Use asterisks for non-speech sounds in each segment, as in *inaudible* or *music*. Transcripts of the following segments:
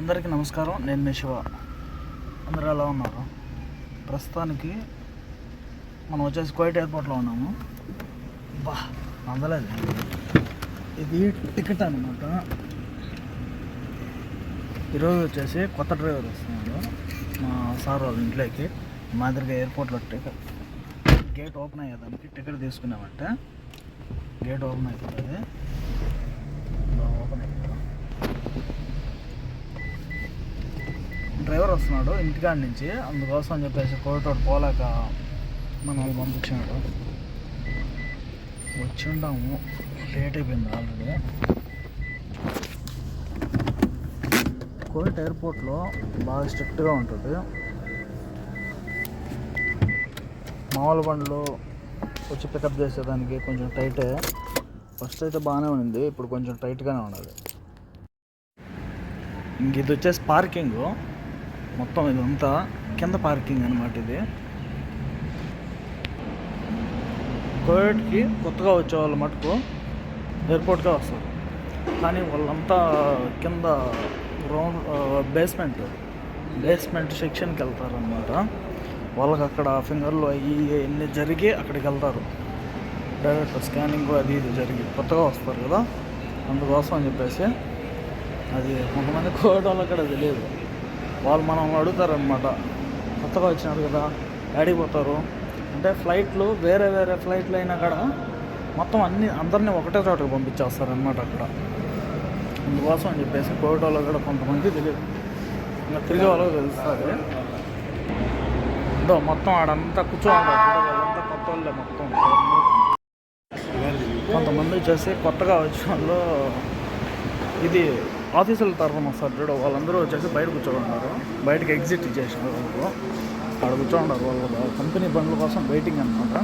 అందరికీ నమస్కారం. నేను మీ శివ. అందరూ ఎలా ఉన్నారు? ప్రస్తుతానికి మనం వచ్చేసి కోయిట్ ఎయిర్పోర్ట్లో ఉన్నాము. బా అందలేదు ఇది టికెట్ అనమాట ఈరోజు వచ్చేసి కొత్త డ్రైవర్ వస్తున్నాడు. మా సార్ వాళ్ళ ఇంట్లోకి. మాదిరిగా ఎయిర్పోర్ట్లో టికెట్ గేట్ ఓపెన్ అయ్యేదానికి టికెట్ తీసుకున్నామంటే. గేట్ ఓపెన్ అవుతుంది ఓపెన్ అయ్యింది డ్రైవర్ వస్తున్నాడు ఇంటికాడ నుంచి. అందుకోసం అని చెప్పేసి కోటోడు పోలేక మనల్ని పంపించాడు పంపించినాడు. వచ్చి ఉంటాము లేట్ అయిపోయింది ఆల్రెడీ. కోవిట్ ఎయిర్పోర్ట్లో బాగా స్ట్రిక్ట్గా ఉంటుంది. మామూలు బండ్లు వచ్చి పికప్ చేసేదానికి కొంచెం టైటే. ఫస్ట్ అయితే బాగానే ఉంది ఇప్పుడు కొంచెం టైట్గానే ఉన్నది ఇంక ఇది వచ్చేసి పార్కింగ్. మొత్తం ఇదంతా కింద పార్కింగ్ అనమాట ఇది. కోవిడ్కి కొత్తగా వచ్చే వాళ్ళు మటుకు ఎయిర్పోర్ట్గా వస్తారు. కానీ వాళ్ళంతా కింద గ్రౌండ్ బేస్మెంట్ బేస్మెంట్ సెక్షన్కి వెళ్తారనమాట వాళ్ళకి అక్కడ ఫింగర్లు అవి ఎన్ని జరిగి అక్కడికి వెళ్తారు. డైరెక్ట్ స్కానింగ్ అది ఇది జరిగి కొత్తగా వస్తారు కదా. అందుకోసం అని చెప్పేసి అది కొంతమంది కోవిడ్ వాళ్ళు అక్కడ తెలియదు. వాళ్ళు మనం అడుగుతారనమాట కొత్తగా వచ్చినారు కదా అడిగిపోతారు అంటే ఫ్లైట్లు వేరే వేరే ఫ్లైట్లు అయినా కూడా మొత్తం అన్ని అందరినీ ఒకటే చోటకి పంపించేస్తారనమాట అక్కడ. అందుకోసం అని చెప్పేసి కోవిడ్ వాళ్ళకి కూడా కొంతమంది తెలియదు. ఇంకా తిరిగే వాళ్ళు తెలుస్తుంది. ఇదో మొత్తం ఆడంతా కూర్చోండి వాళ్ళంతా కొత్త వాళ్ళే మొత్తం. కొంతమంది వచ్చేసి కొత్తగా వచ్చిన వాళ్ళు ఇది ఆఫీసుల తరఫున వస్తారు చూడు వాళ్ళందరూ వచ్చేసి బయట కూర్చోన్నారు బయటకి ఎగ్జిట్ చేసినారు వాళ్ళు. అక్కడ కూర్చోండారు వాళ్ళు. కంపెనీ బండ్ల కోసం వెయిటింగ్ అనమాట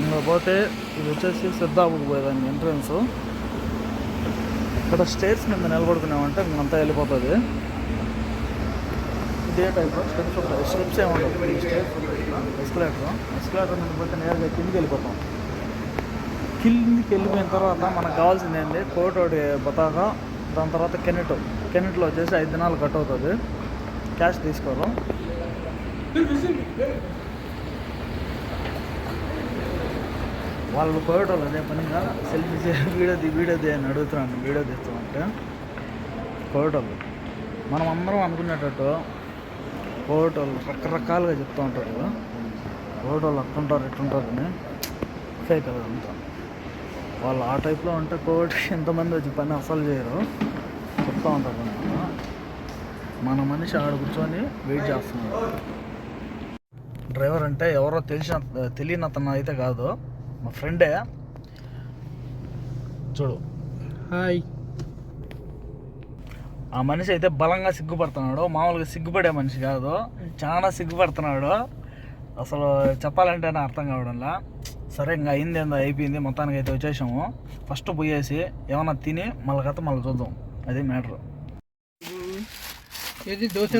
ఇంకా పోతే ఇది వచ్చేసి సిద్ధాపుకు పోయేదాన్ని ఎంట్రన్స్ ఇక్కడ స్టేట్స్ మీద నిలబడుకున్నామంటే ఇంకంతా వెళ్ళిపోతుంది. ఇదే టైప్ స్టెప్స్ ఉంటాయి. స్టెప్స్ ఏముంటాయి స్టెప్స్ ఎస్కలేటర్ ఎస్కలేటర్ మీద పోతే నేరుగా కిందికి వెళ్ళిపోతాం. కిందికి వెళ్ళిపోయిన తర్వాత మనకు కావాల్సింది ఏంటి కోటోడి బతాకా దాని తర్వాత కెనెట్. కెనెట్లో వచ్చేసి ఐదు దినాలు కట్ అవుతుంది. క్యాష్ తీసుకోరు వాళ్ళు కోవిడ్ అదే పనిగా సెల్ఫీ వీడియో తీ వీడియో తీ అని అడుగుతున్నాను. వీడియో తీస్తామంటే కోయటోళ్ళు మనం అందరం అనుకునేటట్టు కోయటోళ్ళు రకరకాలుగా చెప్తూ ఉంటారు కదా. కోవిడ్ అట్టుంటారు ఇట్టుంటారు అని. ఫేక్ అది అంతా. వాళ్ళు ఆ టైప్లో ఉంటే కోవిడ్ *laughs* ఎంతమంది వచ్చి పని అసలు చేయరు. చెప్తూ ఉంటారు మన మనిషి ఆడ కూర్చొని వెయిట్ చేస్తున్నాడు. డ్రైవర్ అంటే ఎవరో తెలిసిన తెలియని అతను అయితే కాదు. మా ఫ్రెండే. చూడు. హాయ్. ఆ మనిషి అయితే బలంగా సిగ్గుపడుతున్నాడు. మామూలుగా సిగ్గుపడే మనిషి కాదు. చాలా సిగ్గుపడుతున్నాడు. అసలు చెప్పాలంటే అర్థం కావడంలా. సరే ఇంకా అయింది ఏందో అయిపోయింది మొత్తానికి అయితే వచ్చేసాము. ఫస్ట్ పోయేసి ఏమన్నా తిని మళ్ళీ కథ మళ్ళీ చూద్దాం. అది మ్యాటర్. ఏది? దోశ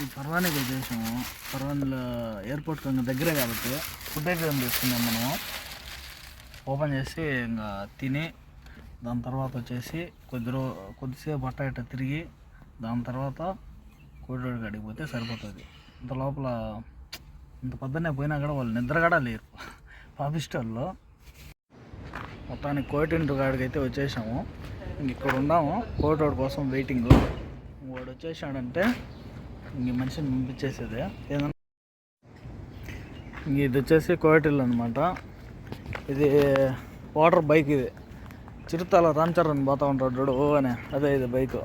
ఈ పర్వానికి వచ్చేసాము పర్వానిలో ఎయిర్పోర్ట్ కొంచెం దగ్గరే కాబట్టి ఫుడ్ అయితే తీసుకున్నాం మనము ఓపెన్ చేసి ఇంకా తిని దాని తర్వాత వచ్చేసి కొద్ది రో కొద్దిసేపు అట్ట ఇట్ట తిరిగి దాని తర్వాత కోడివాడి కాడికి పోతే సరిపోతుంది. ఇంత లోపల ఇంత పొద్దున్నే పోయినా కూడా వాళ్ళు నిద్ర కూడా లేరు. పాపిస్టల్లో మొత్తానికి కోటింటి కాడికి అయితే వచ్చేసాము. ఇంక ఇక్కడ ఉన్నాము. కోటోడి కోసం వెయిటింగ్ వాడు వచ్చేసాడంటే ఇంక మనిషిని పంపించేసేదే. ఏదన్నా ఇంక ఇది వచ్చేసి కోటిల్ అనమాట ఇది వాటర్ బైక్ ఇది. చిరుతాల రామ్ చరణ్ పోతా ఉంటాడు చూడు ఓ అనే. అదే ఇది బైక్.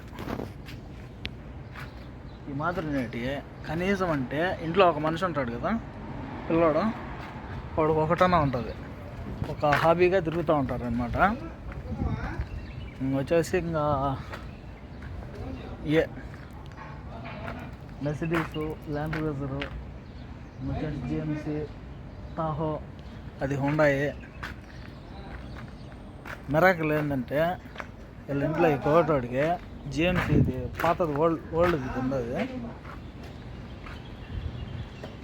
ఈ మాత్రం నేటి కనీసం అంటే ఇంట్లో ఒక మనిషి ఉంటాడు కదా పిల్లోడు? వాడు ఒకటనే ఉంటుంది. ఒక హాబీగా తిరుగుతూ ఉంటారు అనమాట వచ్చేసి ఇంకా ఏ మెసిడీస్ ల్యాండ్ క్రూజరు వచ్చేసి జిఎంసీ టాహో అది హుండాయి మెరాకల్ ఏంటంటే వీళ్ళ ఇంట్లో ఈ కోటోడికి జిఎంసీ ఇది పాతది ఓల్డ్ ఓల్డ్ ఇది ఉన్నది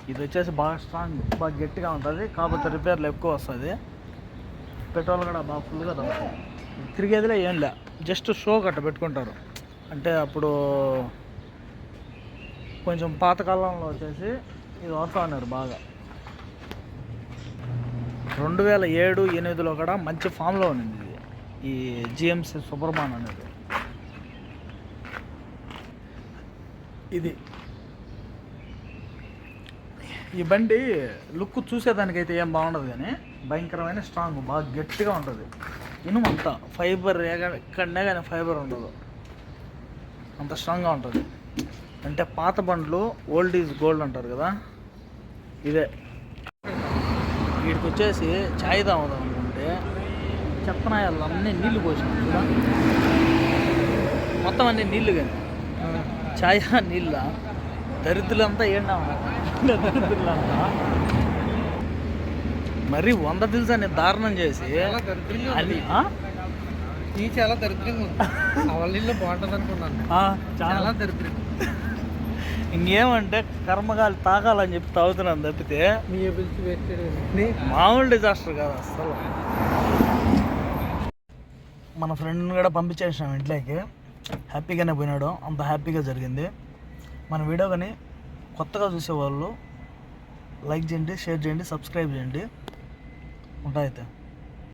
ఇది వచ్చేసి బాగా స్ట్రాంగ్ బాగా గట్టిగా ఉంటుంది. కాకపోతే రిపేర్లు ఎక్కువ వస్తుంది. పెట్రోల్ కూడా బాగా ఫుల్గా తగ్గుతుంది. తిరిగేదిలే ఏం లే. జస్ట్ షో గట్ట పెట్టుకుంటారు. అంటే అప్పుడు కొంచెం పాతకాలంలో వచ్చేసి ఇది వస్తా ఉన్నారు బాగా. రెండు వేల ఏడు ఎనిమిదిలో కూడా మంచి ఫామ్లో ఉన్నింది ఇది. ఈ జిఎంసి సుబ్రమాన్ అనేది. ఇది. ఈ బండి లుక్ చూసేదానికైతే ఏం బాగుండదు కానీ భయంకరమైన స్ట్రాంగ్ బాగా గట్టిగా ఉంటుంది. ఇనుము అంతా ఫైబర్ ఎక్కడనే కానీ ఫైబర్ ఉండదు. అంత స్ట్రాంగ్గా ఉంటుంది. అంటే పాత బండ్లు ఓల్డ్ ఈజ్ గోల్డ్ అంటారు కదా? ఇదే. వీడికి వచ్చేసి ఛాయ్ తాగుదాం అనుకుంటే చెత్తనాయాలు అన్నీ నీళ్ళు పోసినాం కూడా మొత్తం అన్ని నీళ్ళు కానీ. ఛాయ్ నీళ్ళ? దరిద్రులంతా ఏండా మరి వంద దిల్స్ అని దారుణం చేసి అది? ఈ చాలా దరిద్రంగా *laughs* ఇల్లు బాగుంటుంది అనుకున్నాను. చాలా. దరిద్రంగా ఇంకేమంటే కర్మగాలి తాగాలని చెప్పి తాగుతున్నాను తప్పితే మామూలు డిజాస్టర్ కాదు అసలు మన ఫ్రెండ్ని కూడా పంపించేసినాం ఇంట్లోకి. హ్యాపీగానే పోయినాడు. అంత హ్యాపీగా జరిగింది. మన వీడియో కానీ కొత్తగా చూసేవాళ్ళు లైక్ చేయండి షేర్ చేయండి సబ్స్క్రైబ్ చేయండి. ఉంటాయితే